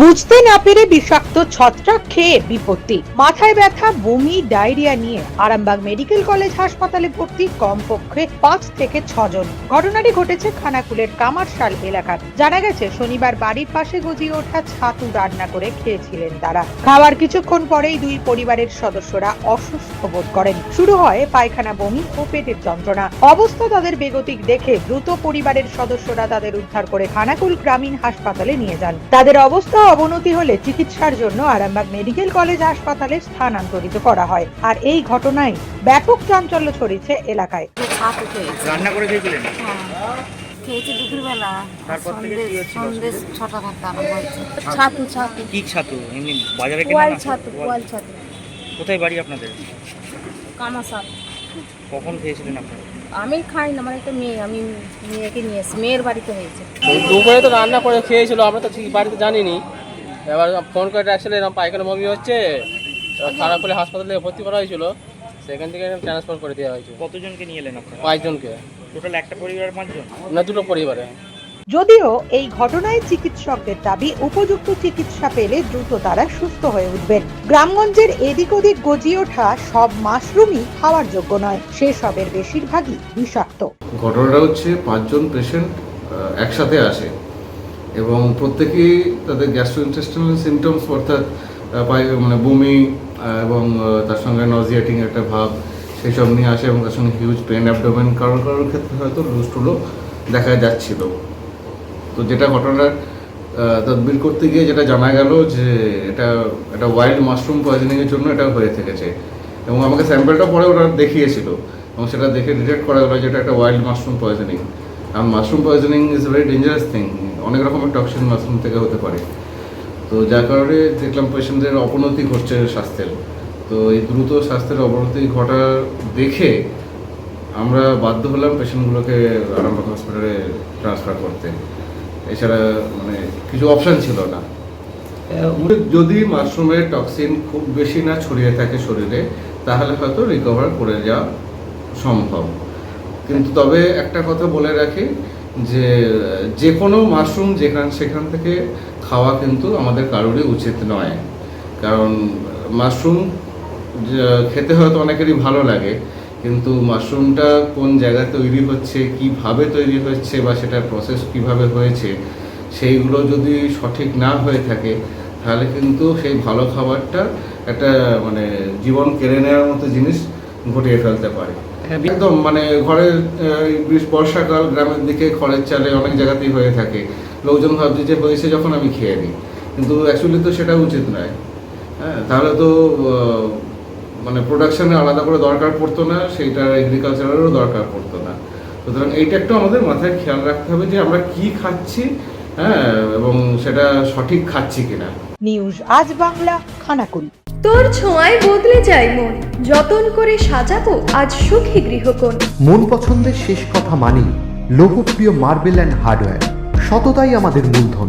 বুঝতে না পেরে বিষাক্ত ছত্রাক খেয়ে বিপত্তি। মাথায় ব্যথা, বমি, ডায়রিয়া নিয়ে আরামবাগ মেডিকেল কলেজ হাসপাতালে ভর্তি কমপক্ষে পাঁচ থেকে ছজন। ঘটনাটি ঘটেছে খানাকুলের কামারশাল এলাকার। জানা গেছে, শনিবার বাড়ির পাশে গজিয়ে ওঠা ছাতু রান্না করে খেয়েছিলেন তারা। খাওয়ার কিছুক্ষণ পরেই দুই পরিবারের সদস্যরা অসুস্থ বোধ করেন। শুরু হয় পায়খানা, বমি ও পেটের যন্ত্রণা। অবস্থা তাদের বেগতিক দেখে দ্রুত পরিবারের সদস্যরা তাদের উদ্ধার করে খানাকুল গ্রামীণ হাসপাতালে নিয়ে যান। তাদের অবস্থা অবনতি হলে চিকিৎসার জন্য আরামবাগ মেডিকেল কলেজ হাসপাতালে স্থানান্তরিত করা হয়। আর এই ঘটনায় ব্যাপক চাঞ্চল্য ছড়িয়েছে এলাকায়। রান্না করে খেয়েছিলেন? হ্যাঁ খেয়েছি দুপুরবেলা। তারপর থেকে কি হচ্ছিল সন্দেশ ছটা থাকতে আরম্ভ হয়েছে। ছাতু। ছাতু কি ছাতু? এমনি বাজারে কেনা ছাতু পোয়াল ছাতু। কোথায় বাড়ি আপনাদের? কখন খেয়েছিলেন আপনারা? আমি খাই না আমার একটা মেয়ে আমি মেয়েকে নিয়ে এসেছি মেয়ের বাড়িতে হয়েছে। দুপুরে তো রান্না করে খেয়েছিল আমরা তো ঠিক বাড়িতে জানিনি। এবার ফোন করে আসলে এরকম পায়খানা বমি হচ্ছে খারাপ করে হাসপাতালে ভর্তি করা হয়েছিল সেখান থেকে ট্রান্সফার করে দেওয়া হয়েছে। কতজনকে নিয়ে এলেন আপনারা? পাঁচজনকে। টোটাল একটা পরিবারের পাঁচজন? না দুটো পরিবারে। যদিও এই ঘটনায় চিকিৎসকদের দাবি, উপযুক্ত চিকিৎসা পেলে দ্রুত তারা সুস্থ হয়ে উঠবেন। গ্রামগঞ্জের এদিক ওদিক গজিয়ে ওঠা সব মাশরুমই খাওয়ার যোগ্য নয়, সেসবের বেশিরভাগই বিষাক্ত। ঘটনাটা হচ্ছে পাঁচজন পেশেন্ট একসাথে আসে এবং প্রত্যেকেই তাদের গ্যাস্ট্রোইন্টেস্টিনাল সিমটমস অর্থাৎ মানে বমি এবং তার সঙ্গে নজিয়াটিং একটা ভাব সেই সব নিয়ে আসে এবং তার সঙ্গে হিউজ পেন অ্যাবডোমেন কারোর কারোর ক্ষেত্রে হয়তো লুজ টুলো দেখা যাচ্ছিল। তো যেটা ঘটনার তদবির করতে গিয়ে যেটা জানা গেল যে এটা এটা ওয়াইল্ড মাশরুম পয়জনিংয়ের জন্য এটা হয়ে থেকেছে। এবং আমাকে স্যাম্পেলটা পরে ওরা দেখিয়েছিল। এবং সেটা দেখে ডিটেক্ট করা গেলো যে এটা একটা ওয়াইল্ড মাশরুম পয়জনিং কারণ mushroom poisoning is very dangerous thing অনেক রকমের টক্সিন মাশরুম থেকে হতে পারে। তো যার কারণে দেখলাম পেশেন্টদের অবনতি ঘটছে স্বাস্থ্যের। তো এই দ্রুত স্বাস্থ্যের অবনতি ঘটা দেখে আমরা বাধ্য হলাম পেশেন্টগুলোকে আরামবাগ হসপিটালে ট্রান্সফার করতে। এছাড়া মানে কিছু অপশান ছিল না। যদি মাশরুমের টক্সিন খুব বেশি না ছড়িয়ে থাকে শরীরে, তাহলে হয়তো রিকভার করে যাওয়া সম্ভব। কিন্তু তবে একটা কথা বলে রাখি যে যে কোনো মাশরুম যেখান, সেখান থেকে খাওয়া কিন্তু আমাদের কারোরই উচিত নয়। কারণ মাশরুম খেতে হয়তো অনেকেরই ভালো লাগে কিন্তু মাশরুমটা কোন জায়গায় তৈরি হচ্ছে কীভাবে তৈরি হচ্ছে বা সেটার প্রসেস কীভাবে হয়েছে সেইগুলো যদি সঠিক না হয়ে থাকে তাহলে কিন্তু সেই ভালো খাবারটা একটা মানে জীবন কেড়ে নেওয়ার মতো জিনিস ঘটিয়ে ফেলতে পারে। একদম মানে গ্রীষ্ম- বর্ষাকাল গ্রামের দিকে খড়ের চালে অনেক জায়গাতেই হয়ে থাকে। লোকজন ভাবছে যে হয়েছে যখন আমি খেয়ে নিই। কিন্তু অ্যাকচুয়ালি তো সেটা উচিত নয়। হ্যাঁ তাহলে তো মানে প্রোডাকশনে আলাদা করে দরকার পড়তো না সেইটার এগ্রিকালচারেরও দরকার পড়তো না। সুতরাং এইটা একটু আমাদের মাথায় খেয়াল রাখতে হবে যে আমরা কি খাচ্ছি হ্যাঁ এবং সেটা সঠিক খাচ্ছি কিনা। নিউজ আজ বাংলা খানাকুল। তোর ছোঁয়ায় বদলে যায় মন যতন করে সাজাবো আজ সুখী গৃহকোণ। মন পছন্দের শেষ কথা মানি লোকপ্রিয় মার্বেল অ্যান্ড হার্ডওয়্যার সততাই আমাদের মূলধন।